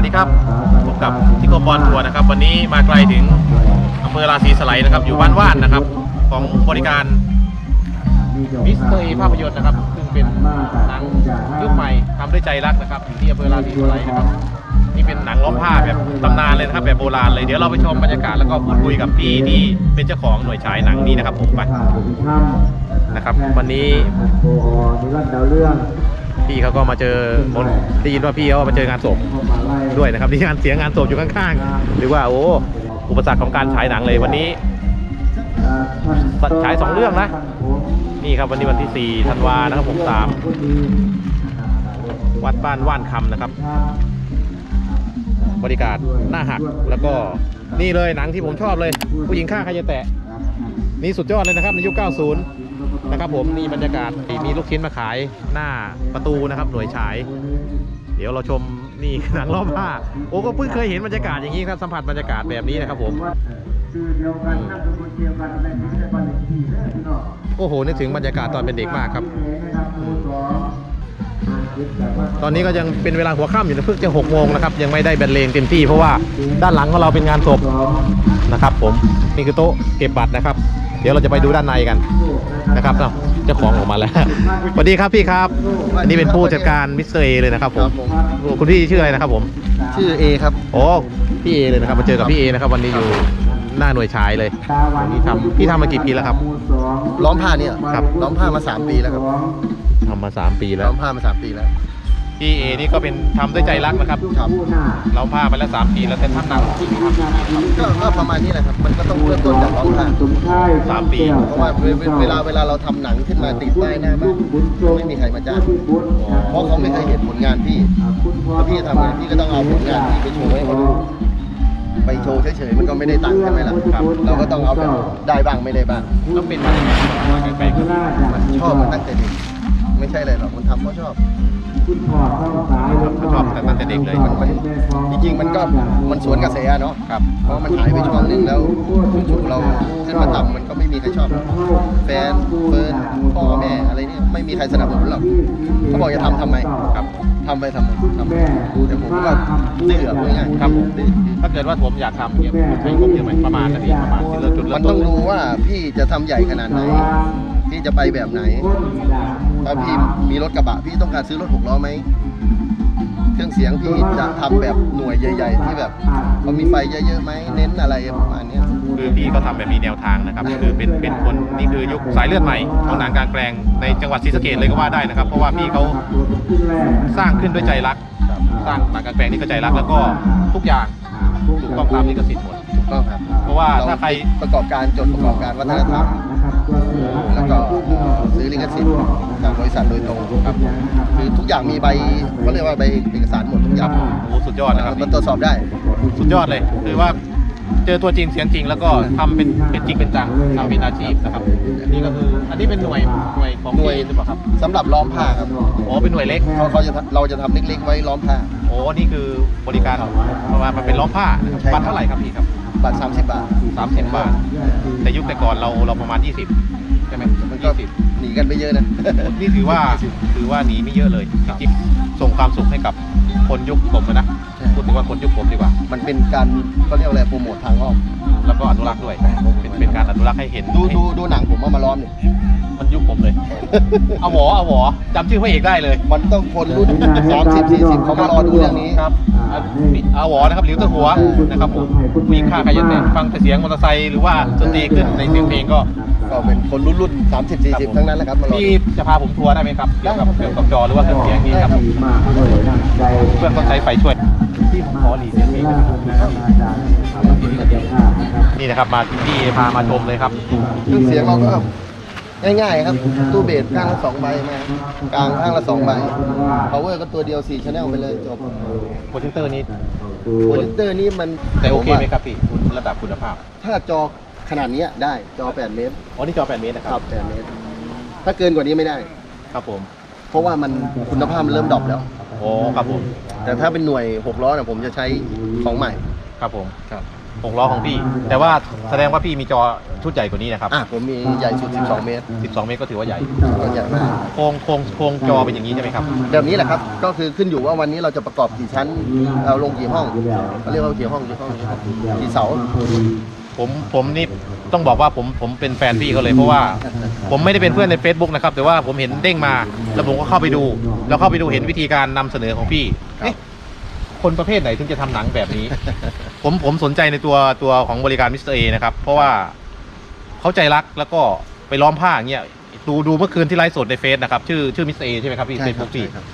วัสดีครับพบกับทิโกบอลทัวร์นะครับ วันนี้มาไกลถึงอำเภอราศีสไลนะครับ อยู่บ้านว่านนะครับ ของบริการมิสเตอร์เอภาพยนตร์นะครับ ซึ่งเป็นหนังยุคใหม่ทำด้วยใจรักนะครับอยู่ที่อำเภอราศีสไลนะครับนี่เป็นหนังล้อมผ้าแบบตำนานเลยนะครับแบบโบราณเลยเดี๋ยวเราไปชมบรรยากาศแล้วก็พูดคุยกับพี่ที่เป็นเจ้าของหน่วยฉายหนังนี้นะครับ ผมไปนะครับ วันนี้พี่เขาก็มาเจอคนได้ยินว่าพี่เขามาเจองานศพ ด้วยนะครับที่งานเสียงงานศพอยู่ข้างๆหรือว่าโอ้อุปสรรคของการฉายหนังเลยวันนี้ฉายสองเรื่องนะ นี่ครับวันนี้วันที่4ธันวานะครับผมสามวัดบ้านว่านคำนะครับ บริการหน้าหักแล้วก็นี่เลยหนังที่ผมชอบเลย ผู้หญิงฆ่าใครจะแตะ นี่สุดยอดเลยนะครับในยุค 90 นะครับผมนี่บรรยากาศมีลูกชิ้นมาขายหน้าประตูนะครับ หน่วยฉาย เดี๋ยวเราชม นี่หนังรอบผ้าโอ้ก็เพิ่งเคยเห็นบรรยากาศอย่างนี้ครับสัมผัสบรรยากาศแบบนี้นะครับผมชื่อเดียวกันนามสกุลเดียวกันในที่ในบ้านเลขที่เด้อพี่น้องโอ้โหนึกถึงบรรยากาศตอนเป็นเด็กมากครับนะครับหมู่สองอ่าคิดแบบว่าตอนนี้ก็ยังเป็นเวลาหัวค่ำอยู่นะเพิ่งจะหกโมงนะครับยังไม่ได้บรรเลงเต็มที่เพราะว่าด้านหลังของเราเป็นงานศพสองนะครับ ผมนี่คือโต๊ะเก็บบัตรนะครับ เดี๋ยวเราจะไปดูด้านในกันนะครับเอ้าเจ้าของออกมาแล้วสวัสดีครับพี่ครับอันนี้เป็นผู้จัดการมิสเตอร์เอเลยนะครับผมคุณพี่ชื่ออะไรนะครับผมชื่อเอครับโอ้พี่เอเลยนะครับมาเจอกับพี่เอนะครับวันนี้อยู่หน้าหน่วยฉายเลยตาหวานนี่ทำพี่ทำมากี่ปีแล้วครับหมู่สองล้อมผ้าเนี่ยครับล้อมผ้ามา 3 ปีแล้วครับทำมาสามปีแล้ล้วอมผ้ามา 3 ปีแล้ว พี่เอนี่ก็เป็นทำด้วยใจรักนะครับครับเราพามาแล้วสามปีแล้วแต่ทำหนังที่ทำกี่ปีครับก็ก็ประมาณนี้แหละครับ มันก็ต้องเริ่มต้นจากล้อมผ้าสามปี เพราะว่าเวเวเวลาเวลาเราทำหนังขึ้นมาติดป้ายหน้าบ้านไม่มีใครมาจ้างเพราะเขาไม่เคยเห็นผลงานพี่ถ้าพี่จะทำงานพี่ก็ต้องเอาผลงานพี่ไปโชว์ให้เขาดูไปโชว์เฉยๆมันก็ไม่ได้ตังค์ใช่ไหมล่ะครับ เราก็ต้องเอาแบบได้บ้างไม่ได้บ้างต้องเป็นมาอย่างไรแปลงมันชอบมันตั้งแต่เด็ก ไม่ใช่เลยหรอกมันทำเพราะชอบคุณพ่อเข้าสายชอบตั้งแต่เด็กเลยมันมันจริงๆมันก็มันสวนกระแสอะเนาะครับเพราะมันหายไปช่วงหนึ่งแล้วช่วงเราขึ้นมาทำมันก็ไม่มีใครชอบ แฟนเฟิร์นพ่อแม่อะไรเนี่ยไม่มีใครสนับสนุนหรอกเขาบอกจะทำทำไมครับทำไปทำไมทำไปแต่ผมก็ดื้อพูดง่ายๆครับผมดื้อถ้าเกิดว่าผมอยากทำเนี่ยผมใช้งบเยอะไหมประมาณนาทีประมาณที่เราจุดมัเริ่นมต้ต้อนงรู้ว่าพี่จะทำใหญ่ขนาดไหนพี่จะไปแบบไหน ถ้าพี่มีรถกระบะพี่ต้องการซื้อรถหกล้อไหมเครื่องเสียงพี่จะทำแบบหน่วยใหญ่ ๆ ที่แบบเขามีไฟเยอะๆไหมเน้นอะไรประมาณเนี้ยคือพี่ก็ทำแบบมีแนวทางนะครับคือเป็นเป็นคนนี่คือยุคสายเลือดใหม่ของหนังกลางแปลงในจังหวัดศรีสะเกษเลยก็ว่าได้นะครับ เพราะว่าพี่เขาสร้างขึ้นด้วยใจรักสร้างหนังกลางแปลงนี่ก็ใจรักแล้วก็ทุกอย่างถูกต้องตามลิขสิทธิ์หมดถูกต้องครับเพราะว่าถ้าใครประกอบการจดประกอบการวัฒนธรรมแล้วก็ซื้อ ลิขสิทธิ์จากบริษัทโดยตรงครับคือทุกอย่างมีใบเขาเรียกว่าใบเอกสารหมดทุกอย่างโอ้สุดยอดนะครับมันตรวจสอบได้ สุดยอดเลย คือว่าเจอตัวจริงเสียงจริงแล้วก็ทำเป็นเป็นจริงเป็นจังทำเป็นอาชีพนะครับนี่ก็คืออันนี้เป็นหน่วยหน่วยของหน่วยพี่หรือเปล่าครับสำหรับล้อมผ้าครับโอ้เป็นหน่วยเล็กเขาเขาจะทำเราจะทำเล็กๆ ไว้ล้อมผ้าโอ้นี่คือบริการประมาณมันเป็นล้อมผ้านะครับใช่ครับบัตรเท่าไหร่ครับพี่ครับบัตร30 บาทสามสิบบาท แต่ยุคแต่ก่อนเราเราประมาณ 20 ใช่ไหมมันก็ยี่สิบ หนีกันไปเยอะนะ นี่ถือว่าถือว่าหนีไม่เยอะเลยจริงๆส่งความสุขให้กับคนยุคผมนะ พูดถึงว่าคนยุคผมดีกว่า มันเป็นการเขาเรียกว่าอะไรโปรโมททางอ้อม แล้วก็อนุรักษ์ด้วย เป็นเป็นการอนุรักษ์ให้เห็นดูให้ดูดูหนังผมเอามาล้อมเนี่ยมันยุคผมเลย เอาหวอเอาหวอจำชื่อพระเอกได้เลย มันต้องคนรุ่น30 40เขามารอดูเรื่องนี้ ครับอะเอาหวอนะครับหลิวเตอร์หัวนะครับผมผู้หญิงฆ่าใครยันแตะฟังแต่เสียงมอเตอร์ไซค์หรือว่าดนตรีขึ้นในเสียงเพลงก็ ก็เป็นคนรุ่นรุ่น30 40ทั้งนั้นแหละครับมารอพี่ดูจะพาผมทัวร์ได้ไหมครับเกี่ยวกับเกี่ยวกับจอหรือว่าเครื่องเสียงนี้ครับดีมากเลยนะใจเพื่อนต้องใช้ไฟช่วยที่ผม ขอหลีเสียงเพลงนะครับนี่นะครับมาที่พามาชมเลยครับเครื่องเสียงเราก็ง่ายๆครับ ตู้เบสข้างละสองใบมากลางข้างละสองใบ power ก็ตัวเดียว4 channel ไปเลยจบโปรเจคเตอร์นี้โปรเจคเตอร์นี่มันแต่โอเคไหมครับพี่ระดับคุณภาพ ถ้าจอขนาดเนี้ยได้จอ 8 เมตรอ๋อนี่จอ 8 เมตรนะคครัรับบ8เมตร ถ้าเกินกว่านี้ไม่ได้ ครับผม เพราะว่ามันคุณภาพมันเริ่มดรอปแล้ว โอ้ครับผมแต่ถ้าเป็นหน่วย6ล้อเนี่ยผมจะใช้ของใหม่ครับผมครับหกล้อของพี่ แต่ว่าแสดงว่าพี่มีจอชุดใหญ่กว่านี้นะครับอะผมมีใหญ่สุด 12 เมตร12 เมตรก็ถือว่าใหญ่ก็ใหญ่มากโครงโครงโครงจอเป็นอย่างนี้ใช่ไหมครับแบบนี้แหละครับก็คือขึ้นอยู่ว่าวันนี้เราจะประกอบกี่ชั้นเราลงกี่ห้องเขาเรียกว่ากี่ห้องกี่ห้องกี่เสาผมผมนี่ ต้องบอกว่าผมผมเป็นแฟนพี่เขาเลยเพราะว่า ผมไม่ได้เป็นเพื่อนใน Facebook นะครับ แต่ว่าผมเห็นเด้งมา แล้วผมก็เข้าไปดู แล้วเข้าไปดูเห็นวิธีการนำเสนอของพี่ครับเอ๊ะคนประเภทไหนถึงจะทำหนังแบบนี้ ผมผมสนใจในตัวตัวของบริการมิสเตอร์เอนะครับ เพราะว่าเขาใจรักแล้วก็ไปล้อมผ้าอย่างเงี้ยดูดูเมื่อคืนที่ไลฟ์สดในเฟซนะครับชื่อชื่อมิสเตอร์เอใช่ไหมครับพี่ใช่เฟซครับบุ๊กพี่ใช่ครับ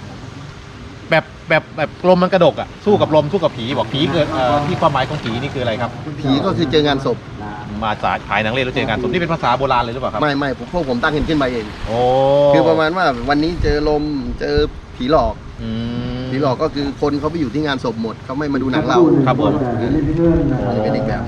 แบบแบบแบบลมมันกระดกอะสู้กับลมสู้กับผีบอกผีเกิดเอ่อที่ความหมายของผีนี่คืออะไรครับ ผีก็คือเจองานศพ มาสายขายหนังเล่นแล้วเจอกันสมนี่เป็นภาษาโบราณเลยหรือเปล่าครับไม่ไม่ผมพวกผมตั้งขึ้นขึ้นมาเอง โอ้คือประมาณว่าวันนี้เจอลมเจอผีหลอกอืม ผีหลอกก็คือคนเขาไปอยู่ที่งานศพหมดเขาไม่มาดูหนังเราครับผม อันนี้เป็นอีกแบบ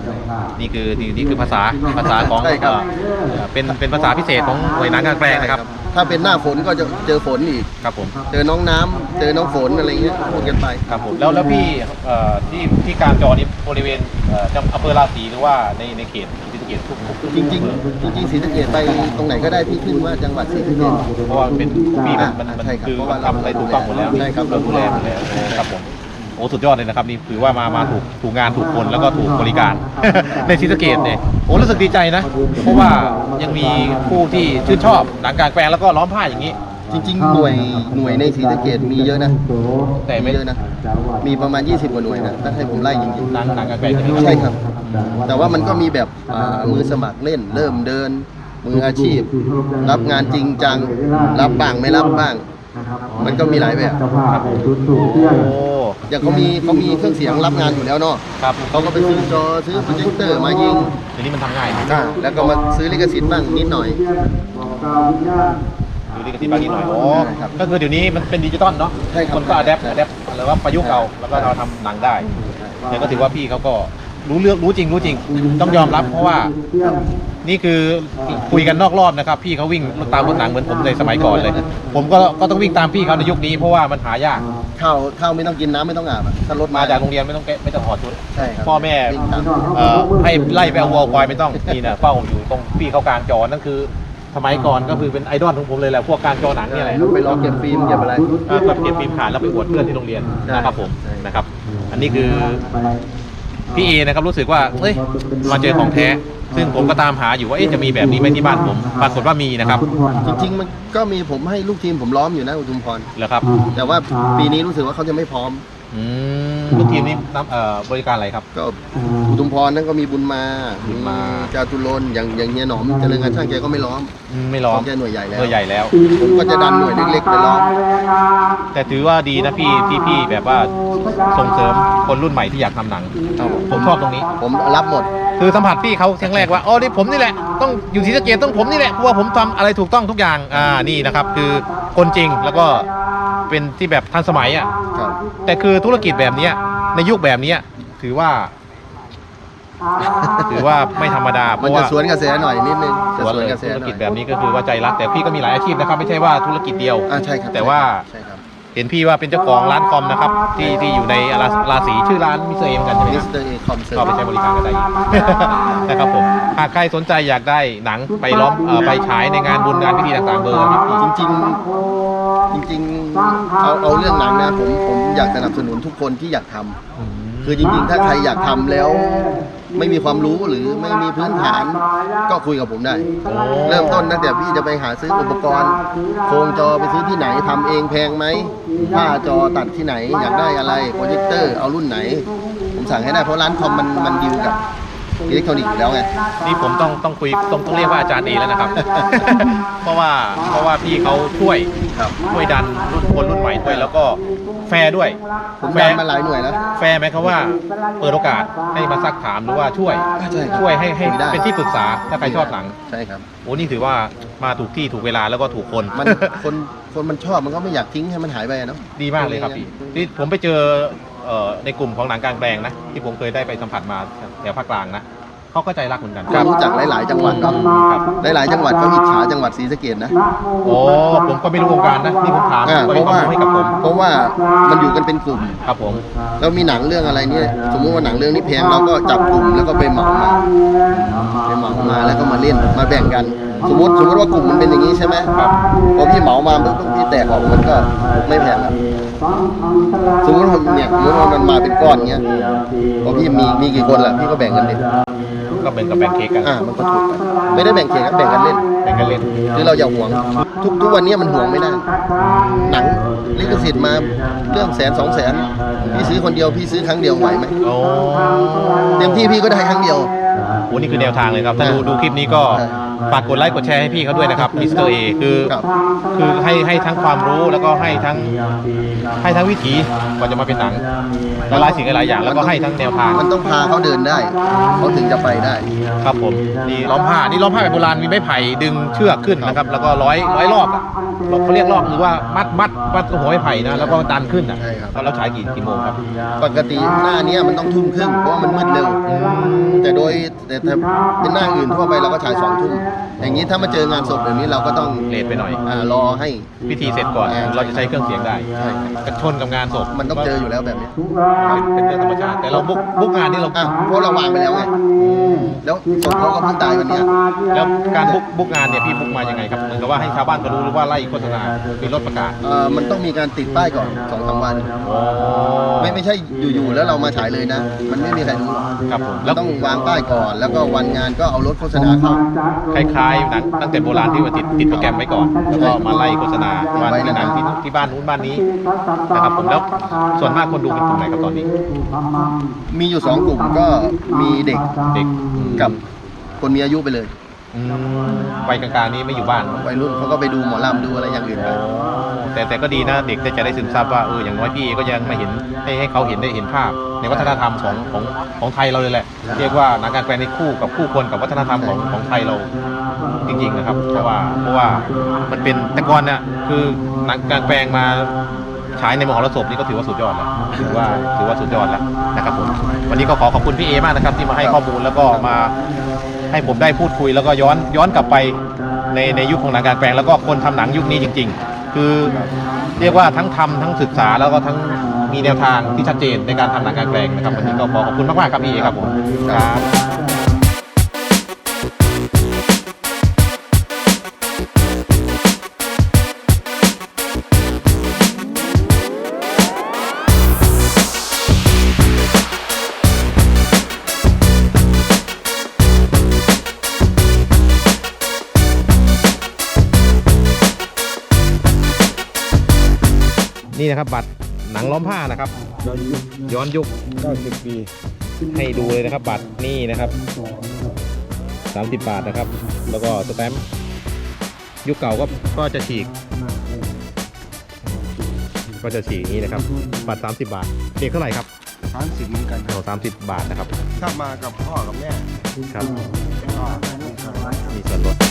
นี่คือนี่นี่คือภาษาภาษาของใช่ครับ เอ่อเป็นเป็นภาษาพิเศษของหน่วยหนังกลางแปลงนะครับ ถ้าเป็นหน้าฝนก็จะเจอฝนอีก ครับผม เจอน้องน้ำเจอน้องฝนอะไรเงี้ยพูดกันไป ครับผมแล้วแล้วพี่เอ่อที่ที่กลางจอนี้บริเวณเอ่อจังอำเภอราศีหรือว่าในในเขตศรีสะเกษทุกทุกทุกจริงๆจริงๆศรีสะเกดไปตรงไหนก็ได้ที่ขึ้นว่าจังหวัดศรีสะเกด เพราะว่ามันเป็นพี่มันมันมันใช่ครับคือเพราะว่าทำอะไรถูกต้องหมดแล้วใช่ครับ เราดูแลหมดแล้วครับผม โอ้สุดยอดเลยนะครับนี่ถือว่ามามาถูกถูกงานถูกคนแล้วก็ถูกบริการ ในศรีสะเกดเนี่ยโอ้รู้สึกดีใจนะ เพราะว่ายังมีผู้ที่ชื่นชอบหนังกลางแปลงแล้วก็ล้อมผ้าอย่างนี้ จริงๆ หน่วยหน่วยในศรีสะเกดมีเยอะนะแต่ไม่มีเยอะนะ มีประมาณ 20 กว่าหน่วยนะถ้าให้ผมไล่จริงหนังหนังกลางแปลงใช่ไหมๆใช่ครับ แต่ว่ามันก็มีแบบอ่ามือสมัครเล่นเริ่มเดินมืออาชีพ รับงานจริงจัง รับบ้างไม่รับบ้าง มันก็มีหลายแบบโอ้อย่างเขามีเขามีเครื่องเสียงรับงานอยู่แล้วเนาะครับเขาก็ไปซื้อจอซื้อโปรเจคเตอร์มายิงเดี๋ยวนี้มันทำง่ายนะอ่าแล้วก็มาซื้อลิขสิทธิ์บ้างนิดหน่อยดูดีกันที่บางนิดหน่อยโอ้ใช่ครับก็คือเดี๋ยวนี้มันเป็นดิจิตอลเนาะใช่ครับคนก็อัดแอปอัดแอปหรือว่าประยุกต์เอาแล้วก็เราทำหนังได้เนี่ยก็ถือว่าพี่เขาก็ รู้เรื่องรู้จริงรู้จริง ต้องยอมรับเพราะว่านี่คือคุยกันนอกรอบนะครับ พี่เขาวิ่งตามรถหนังเหมือนผมในสมัยก่อนเลย ผมก็ก็ต้องวิ่งตามพี่เขาในยุคนี้เพราะว่ามันหายากข้าวข้าวไม่ต้องกินน้ำไม่ต้องอาบอะถ้ารถมาจากโรงเรียนไม่ต้องแกะไม่ต้องถอดชุด ใช่ครับพ่อแม่ วิ่งตามเอ่อให้ไล่ไปเอาวัวควายไม่ต้องนี่นะเฝ้าอยู่ตรงพี่เขากลางจอนั่นคือสมัยก่อนก็คือเป็นไอดอลของผมเลยแหละพวกกลางจอหนังเนี่ยแหละ ไปรอเก็บฟิล์มเก็บอะไร เอ่อแบบเก็บฟิล์มขาดแล้วไปอวดเพื่อนที่โรงเรียนใช่นะครับผมใช่ นะครับ อันนี้คือ พี่เอนะครับรู้สึกว่าเอ้ยมาเจอของแท้ ซึ่งผมก็ตามหาอยู่ว่าเอ๊ะจะมีแบบนี้ไหมที่บ้านผม ปรากฏว่ามีนะครับจริงๆมันก็มีผมให้ลูกทีมผมล้อมอยู่นะอุทุมพรเหรอครับ แต่ว่าปีนี้รู้สึกว่าเขาจะไม่พร้อม อืม ลูกทีมนี้นำเอ่อบริการอะไรครับ ก็อุทุมพรนั่นก็มีบุญมาบุญมา จาตุรนต์อย่างอย่างเฮียหนอมเจริญงานช่างแกก็ไม่ล้อมอืมไม่ล้อมแกหน่วยใหญ่แล้วเบอร์ใหญ่แล้ว ผมก็จะดันหน่วยเล็กๆไปล้อมแต่ถือว่าดีนะพี่ที่พี่แบบว่าส่งเสริมคนรุ่นใหม่ที่อยากทำหนังครับผมผมชอบตรงนี้ ผมรับหมด คือสัมผัสพี่เขาครั้งแรกว่าอ๋อนี่ผมนี่แหละ ต้องอยู่ศรีสะเกดต้องผมนี่แหละเพราะว่าผมทำอะไรถูกต้องทุกอย่างอ่านี่นะครับ คือคนจริงแล้วก็ เป็นที่แบบทันสมัยอะ ครับแต่คือธุรกิจแบบเนี้ยในยุคแบบเนี้ยถือว่า ถือว่าไม่ธรรมดาเพมันราะจะว่าสวนกระแสหน่อยนิดนึงจะสวนสวนเลยกระแสธุรหน่กิอจยแบบนี้ก็คือว่าใจรักแต่พี่ก็มีหลายอาชีพนะครับ ไม่ใช่ว่าธุรกิจเดียว อ่าใช่ครับแต่ว่า ใช่ครับ เห็นพี่ว่าเป็นเจ้าของร้านคอมนะครับ ที่ที่อยู่ในราราศีชื่อร้านมิสเตอร์เอ็มกันใช่ไหมมิคสรับเตอร์เอคอมเซอก็ร์ไปใช้บริการกันได้อีกนะครับผมหากใครสนใจอยากได้หนังไปล้อมเอ่อไปฉายในงานบุญงานพิธีต่างๆเบอร์ครับพี่จริงๆจริงๆเอาเอาเรื่องหนังนะผมผมอยากสนับสนุนทุกคนที่อยากทำคือจริงๆ ถ้าใครอยากทำแล้ว ไม่มีความรู้หรือไม่มีพื้นฐานก็คุยกับผมได้ เริ่มต้นตั้งแต่พี่จะไปหาซื้ออุปกรณ์ โครงจอไปซื้อที่ไหนทำเองแพงไหมผ้าจอตัดที่ไหนอยากได้อะไรโปรเจคเตอร์เอารุ่นไหน ผมสั่งให้ได้เพราะร้านคอมมันมันดีลกับ อิเล็กทรอนิกส์อยู่แล้วไง นี่ผมต้องต้องคุยต้องต้องเรียกว่าอาจารย์เอแล้วนะครับ เพราะว่าเพราะว่าพี่เขาช่วยครับช่วยดันรุ่นคนรุ่นใหม่ด้วยแล้วก็แฟร์ด้วยผมแฟดันร์มาหลายหน่วยแล้ว แฟร์ไหมครับว่า เปิดโอกาสให้มาซักถามหรือว่าช่วยใช่ครับช่วยให้ให้คุยได้ เป็นที่ปรึกษาถ้าใครชอบหนังใช่ครับ โอ้นี่ถือว่ามาถูกที่ถูกเวลาแล้วก็ถูกคน มันคนคนมันชอบมันก็ไม่อยากทิ้งให้มันหายไปอะเนาะ ดีมากเลยครับพี่ที่ผมไปเจอเอ่อ ในกลุ่มของหนังกลางแปลงนะที่ผมเคยได้ไปสัมผัสมาแถวภาคกลางนะ เขาเขาก็ใจรักเหมือนกันก็รู้จักหลาย ๆ จังหวัดเนาะหลาย ๆ จังหวัดเขาอิจฉาจังหวัดศรีสะเกษนะโอ้ผมก็ไม่รู้วงการนะนี่ผมถามอ่าก็เพมีราะความว่ารู้ให้กับผมเพราะว่ามันอยู่กันเป็นกลุ่ม ครับผม แล้วมีหนังเรื่องอะไรเนี่ยสมมติว่าหนังเรื่องนี้แพงเราก็จับกลุ่มแล้วก็ไปเหมามาไปเหมามาแล้วก็มาเล่นมาแบ่งกัน สมมติสมมติว่ากลุ่มมันเป็นอย่างนี้ใช่ไหมครับพอพี่เหมามาปุ๊บพี่แตกออกมันก็ไม่แพงอะสมมติว่าเนี่ยสมมติว่ามันมาเป็นก้อนเงี้ยพอพี่มีมีกี่คนล่ะพี่ก็แบ่งกันดิ ก็เป็นกับแบ่งเค้กกันอ่ามันก็ถูกกันไม่ได้แบ่งเค้กครับแบ่งกันเล่น แบ่งกันเล่น คือเราอย่าห่วง ทุกทุกวันนี้มันห่วงไม่ได้ หนังลิขสิทธิ์มาเรื่องแสนสองแสนพี่ซื้อคนเดียวพี่ซื้อครั้งเดียวไหวไหมโอ้เต็มที่พี่ก็ได้ครั้งเดียว โหนี่คือแนวทางเลยครับ ถ้าดูอ่าดูคลิปนี้ก็ใช่ฝากกดไลค์กดแชร์ให้พี่เขาด้วยนะครับมิสเตอร์เอคือครับ คือให้ให้ทั้งความรู้แล้วก็ให้ทั้ง ให้ทั้งวิถีกว่าจะมาเป็นหนังและหลายสิ่งหลายอย่างแล้วก็ให้ทั้งแนวทางมันต้องพาเขาเดินได้เขาถึงจะไปได้ ครับผมนี่ล้อมผ้านี่ล้อมผ้าแบบโบราณมีไม้ไผ่ดึงเชือกขึ้นนะครับ แล้วก็ร้อยร้อยรอบอะเขาเรียกรอบหรือว่ามัดมัดมัดหัวไม้ไผ่นะแล้วก็ดันขึ้นอะใช่ครับ แล้วฉายกี่กี่โมงครับ ปกติหน้าเนี้ยมันต้องทุ่มครึ่งเพราะว่ามันมืดเร็ว แต่โดยแต่ถ้าเป็นหน้าอื่นทั่วไปเราก็ฉายสองทุ่มอย่างนี้ถ้ามาเจองานศพแบบนี้เราก็ต้องเลทไปหน่อย อ่ารอให้ พิธีเสร็จก่อนอ่าเราจะใช้เครื่องเสียงได้ใช่กระชนกับงานศพมันต้องเจออยู่แล้วแบบนี้เป็นเป็นเรื่องธรรมชาติแต่เราบุกบุกงานนี่เราอะเพราะเราวางไปแล้วไงแล้วศพเขาก็เพิ่งตายวันเนี้ยแล้วการบุกบุกงานเนี่ยพี่บุกมายังไงครับเหมือนกับว่าให้ชาวบ้านเขารู้หรือว่าไล่โฆษณามีรถประกาศเอ่อมันต้องมีการติดป้ายก่อนสองสามวัน ไม่ไม่ใช่อยู่ๆแล้วเรามาฉายเลยนะ มันไม่มีใครรู้หรอกครับผมเราแล้วต้องวางป้ายก่อน แล้วก็วันงานก็เอารถโฆษณาเข้า คล้ายๆหนังตั้งแต่โบราณที่ว่าติดติดโปรแกรมไว้ก่อนแล้วก็มาไล่โฆษณาว่าที่หนังที่ที่บ้านนู้นบ้านนี้นะครับผมแล้วส่วนมากคนดูเป็นกลุ่มไหนครับตอนนี้ มีอยู่สองกลุ่มก็มีเด็กเด็กกับคนมีอายุไปเลยอืมวัยกลางๆนี้ไม่อยู่บ้าน วัยรุ่นเขาก็ไปดูหมอลำดูอะไรอย่างอื่นไปแต่แต่ก็ดีนะเด็กจะได้ซึมซับว่าเอออย่างน้อยพี่ก็ยังมาเห็นให้ให้เขาเห็นได้เห็นภาพ ในวัฒนธรรมของของของไทยเราเลยแหละ เรียกว่าหนังกลารแปลงในคู่กับคู่คนกับวัฒนธรรมของของไทยเราจริงๆนะครับ เพราะว่าเพราะว่ามันเป็นแต่ก่อนเนี่ยคือหนังกลารแปลงมา ฉายในมหรสพนี่ก็ถือว่าสุดยอดแล้วถือว่าถือว่าสุดยอดแล้วนะครับผมวันนี้ก็ขอขอบคุณพี่เอมากนะครับ ที่มาให้ข้อมูลแล้วก็มาให้ผมได้พูดคุยแล้วก็ย้อนย้อนกลับไปในในยุคของหนังกลารแปลงแล้วก็คนทำหนังยุคนี้จริง ๆ คือเรียกว่าทั้งทำทั้งศึกษาแล้วก็ทั้งมีแนวทางที่ชัดเจนในการทำหนังกลารแปลงนะครับวันนี้ก็ขอขอบคุณมากๆครับพี่เอครับผมครับ นี่นะครับ บัตรหนังล้อมผ้านะครับย้อนยุค90ปีให้ดูเลยนะครับ บัตรนี่นะครับ 30 บาทนะครับ แล้วก็สแตมป์ยุคเก่าก็ก็จะฉีก ก็จะฉีกอย่างนี้นะครับ บัตร 30 บาทเด็กเท่าไหร่ครับสามสิบเหมือนกันเอา30 บาทนะครับ ถ้ามากับพ่อกับแม่ครับ ก็มีส่วนลด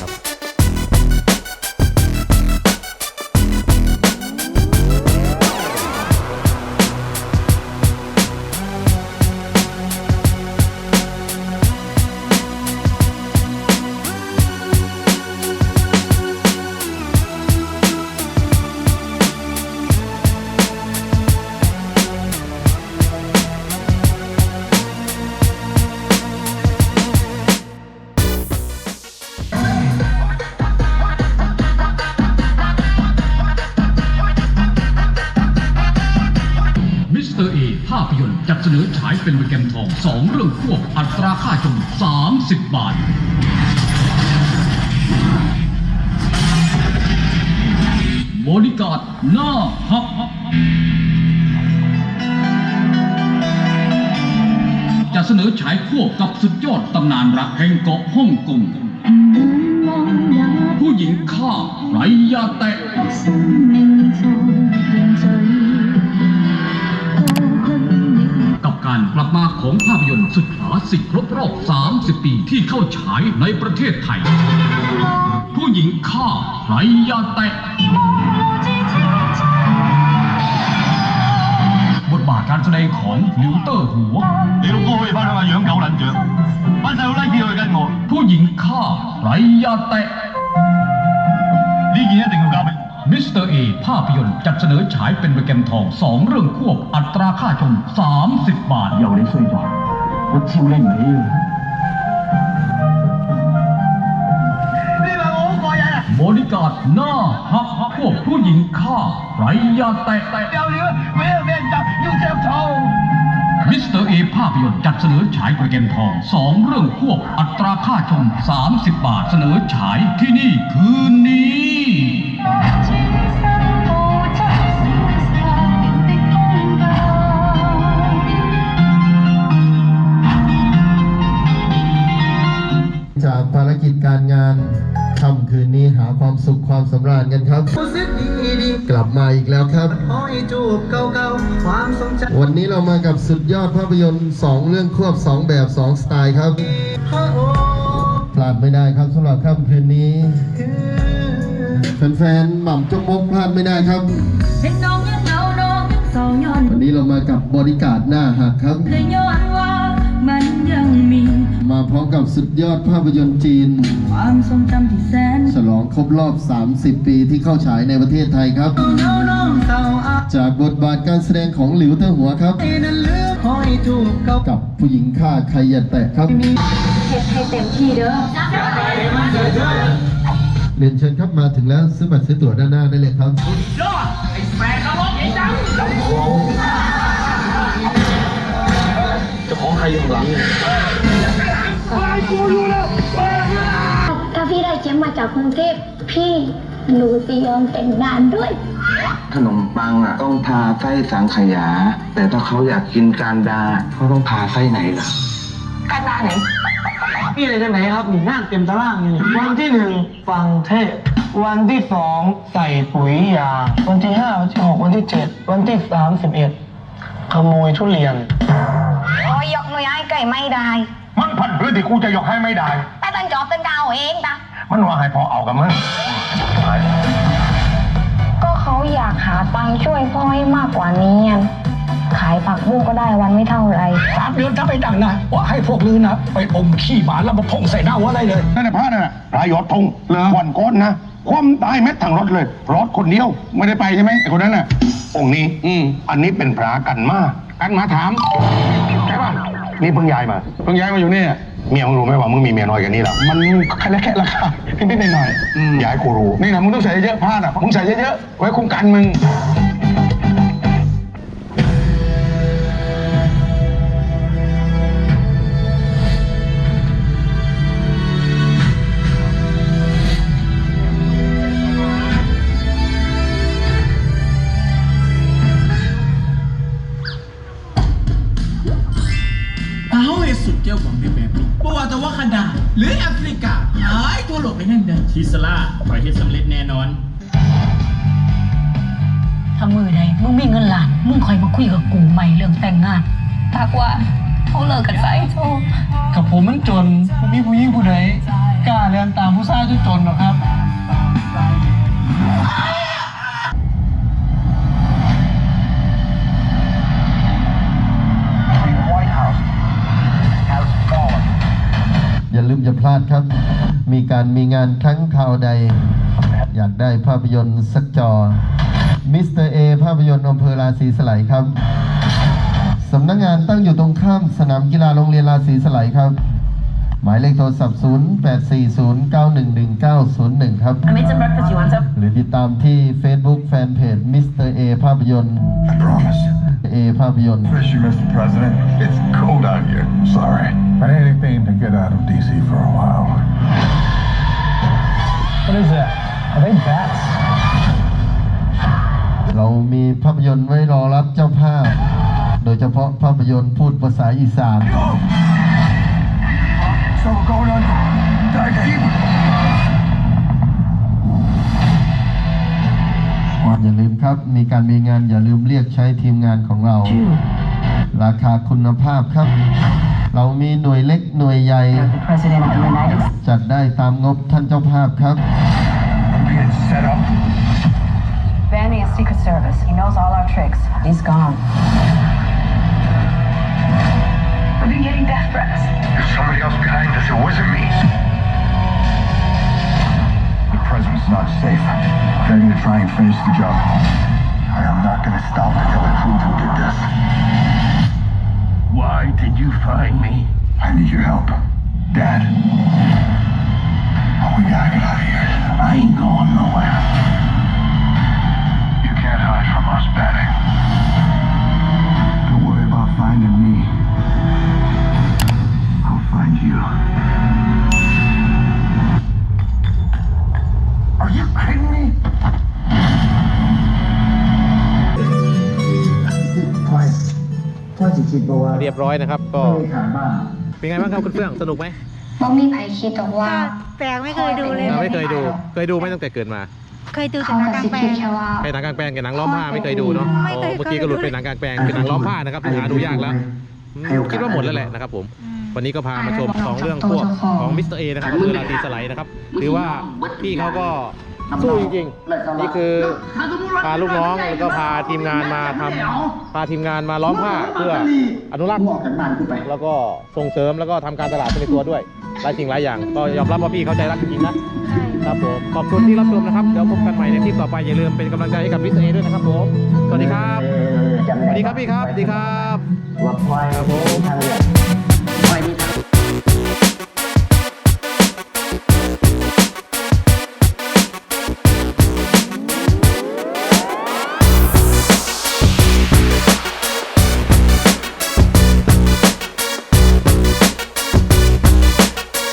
สนอฉายเป็นโปรแกรมทองสองเรื่องควบอัตราค่าชม 30 บาท บริการหน้าฮักจะเสนอฉายควบกับสุดยอดตำนานรักแห่งเกาะฮ่องกงผู้หญิงฆ่าไรยาแตะ กับการกลับมาของภาพยนตร์สุดคลาสสิกครบรอบ 30 ปีที่เข้าฉายในประเทศไทย ผู้หญิงฆ่าไรยาแตะ บทบาทการ การแสดงของหลิวเตอร์หัว 你老哥可以翻乡下养狗撚样，班细路拉叫佢跟我， ผู้หญิงฆ่าไรยาแตะ 呢件一定要交俾我。 มิสเตอร์เอภาพยนตร์จัดเสนอฉายเป็นโปรแกรมทองสองเรื่องควบอัตราค่าชม 30 บาท 由你衰咗，我超拎唔起啊！你话我好过瘾啊！ บริการดหน้าหักควบผู้หญิงฆ่าไรยาแตะ 有料啊！俾人俾人袭，要着草。 มิสเตอร์เอภาพยนตร์จัดเสนอฉายโปรแกรมทองสองเรื่องควบอัตราค่าชม 30 บาทเสนอฉายที่นี่คืนนี้ จากภารกิจการงานค่ำคืนนี้หาความสุขความสำราญกันครับ กลับมาอีกแล้วครับ วันนี้เรามากับสุดยอดภาพยนตร์ 2 เรื่องควบ 2 แบบ 2 สไตล์ครับ พลาดไม่ได้ครับสำหรับค่ำคืนนี้ แฟนๆ หม่ำจกมกพลาดไม่ได้ครับเห็นน้องยังเหงาน้องยังเศร้าย้อนวันนี้เรามากับบริการดหน้าหักครับ เลยย้อนว่ามันยังมีมาพร้อมกับสุดยอดภาพยนตร์จีน ความทรงจำที่แสนฉลองครบรอบ 30 ปีที่เข้าฉายในประเทศไทยครับ เหงาน้องเศร้าอาจากบทบาทการแสดงของหลิวเตอร์หัวครับ นั้นเลือกคอยถูกเขากับผู้หญิงฆ่าใครอย่าแตะครับ เฮ็ดให้เต็มที่เด้อ เรียนเชิญครับมาถึงแล้วซื้อบัตรซื้อตั๋วด้านหน้าได้เลยครับถ้าพี่ได้แชมป์มาจากกรุงเทพพี่หนูจะยอมแต่งงานด้วย ขนมปังอะต้องทาไส้สังขยา แต่ถ้าเขาอยากกินการดาเขาต้องทาไส้ไหนล่ะพี่อะไรกันไหนครับหนีงานเต็มตารางเลยวันที่หนึ่งฟังเทศ วันที่สองใส่ปุ๋ยยา วันที่ห้าวันที่หกวันที่เจ็ดวันที่สามสิบเอ็ดขโมยทุเรียน โอ้ยยกมือให้ไก่ไม่ได้ มันพันพื้นที่กูจะยกให้ไม่ได้ แต่ตันจอบตันดาวเองตะมันว่าให้พอเอากับมึงก็เขาอยากหาตังค์ช่วยพ่อให้มากกว่านี้อะ ขายผักบุ้งก็ได้วันไม่เท่าไหรสามเดือนถ้าไปดังนะว่าให้พวกลือนะ ไปอมขี้หมาแล้วมาพ่งใส่หน้าว่าอะไรเลยนั่นแหละพระนั่นน่ะพระยอดธงวันก้อนนะความตายเม็ดทางรถเลยรถคนเดียวไม่ได้ไปใช่ไหมไอ้คนนั้นน่ะองค์นี้อืมอันนี้เป็นพระกันมากันมาถามใช่ป่ะนี่เพิ่งย้ายมาเพิ่งย้ายมาอยู่นี่เมียมึงรู้ไหมว่ามึงมีเมียน้อยกันนี่หรอมันแค่แค่ราคานิดๆหน่อยๆย้ายกูรู้นี่นะมึงต้องใส่เยอะๆผ้าน่ะมึงใส่เยอะๆไว้คุ้มกันมึง นั่นเด้อชิสลาปล่อยให้สำเร็จแน่นอน ถ้ามือใดมึงมีเงินล้าน มึงคอยมาคุยกับกูใหม่เรื่องแต่งงานทักว่าเขาเลิกกันไปโชกับผมมันจนผมมีผู้หญิงผู้ใดกล้าเรียนตามผู้ชายจนๆหรอกครับ อย่าลืมอย่าพลาดครับ มีการมีงานครั้งคราวใด อยากได้ภาพยนตร์สักจอ มิสเตอร์เอภาพยนตร์อำเภอราศีสไลยครับ สำนักงานตั้งอยู่ตรงข้ามสนามกีฬาโรงเรียนราศีสไลยครับ หมายเลขโทรศัพท์ 0840911901 ครับหรือติดตามที่ Facebook Fanpage Mr. A ภาพยนตร์ I promise. A ภาพยนตร์ Miss you, Mr. President. It's cold out here. Sorry. But anything to get out of D.C. for a while. What is that? Are they bats? เรามีภาพยนตร์ไว้รอรับเจ้าภาพ โดยเฉพาะภาพยนตร์พูดภาษาอีสาน So we're going on Dark อย่าลืมครับ มีการมีงานอย่าลืมเรียกใช้ทีมงานของเรา ราคาคุณภาพครับ เรามีหน่วยเล็กหน่วยใหญ่ จัดได้ตามงบท่านเจ้าภาพครับ Benny is Secret Service. He knows all our tricks. He's gone. I've been getting death threats. There's somebody else behind this. It wasn't me. President's not safe. They're gonna try and finish the job. I am not gonna stop until I prove who did this. Why did you find me? I need your help. Dad. Oh, we gotta get out of here. I ain't going nowhere. You can't hide from us, Batty. เรียบร้อยนะครับ ก็ไม่ได้ขายบ้านเป็นไงบ้างครับคุณเฟื่องสนุกไหมบ่มีไผคิดหรอกว่า แปลงไม่เคยดูเลยเราไม่เคยดูเคยดูไหมตั้งแต่เกิดมา เคยดูแต่เขาหนังก็กลางสิแปลคิดงแค่ว่าใครหนังกลางแปลงกับหนังล้อมผ้าไม่เคยดูเนาะไม่อ๋เคยอเมื่อกี้ก็หลุดเป็นหนังกลางแปลงเป็นหนังล้อมผ้านะครับหาดูยากแล้วอืมคิดว่าหมดแล้วแหละนะครับผมวันนี้ก็พามาชมสองเรื่องพวกของมิสเตอร์เอนะครับคือราตรีสไลด์นะครับหรือว่าพี่เขาก็ สู้จริงๆ นี่คือพาลูกน้องแล้วก็พาทีมงานมาทำพาทีมงานมาล้อมผ้าเพื่ออนุรักษ์บอกกันบ้านกูไปแล้วก็ส่งเสริมแล้วก็ทำการตลาดไปในตัวด้วยหลายสิ่งหลายอย่าง ก็ยอมรับว่าพี่เขาใจรักจริงๆนะครับผมขอบคุณที่รับชมนะครับเดี๋ยวพบกันใหม่ในคลิปต่อไปอย่าลืมเป็นกำลังใจให้กับมิสเตอร์เอด้วยนะครับผมสวัสดีครับสวัสดีครับพี่ครับสวัสดีครับว่าควายครับผมทางเลือก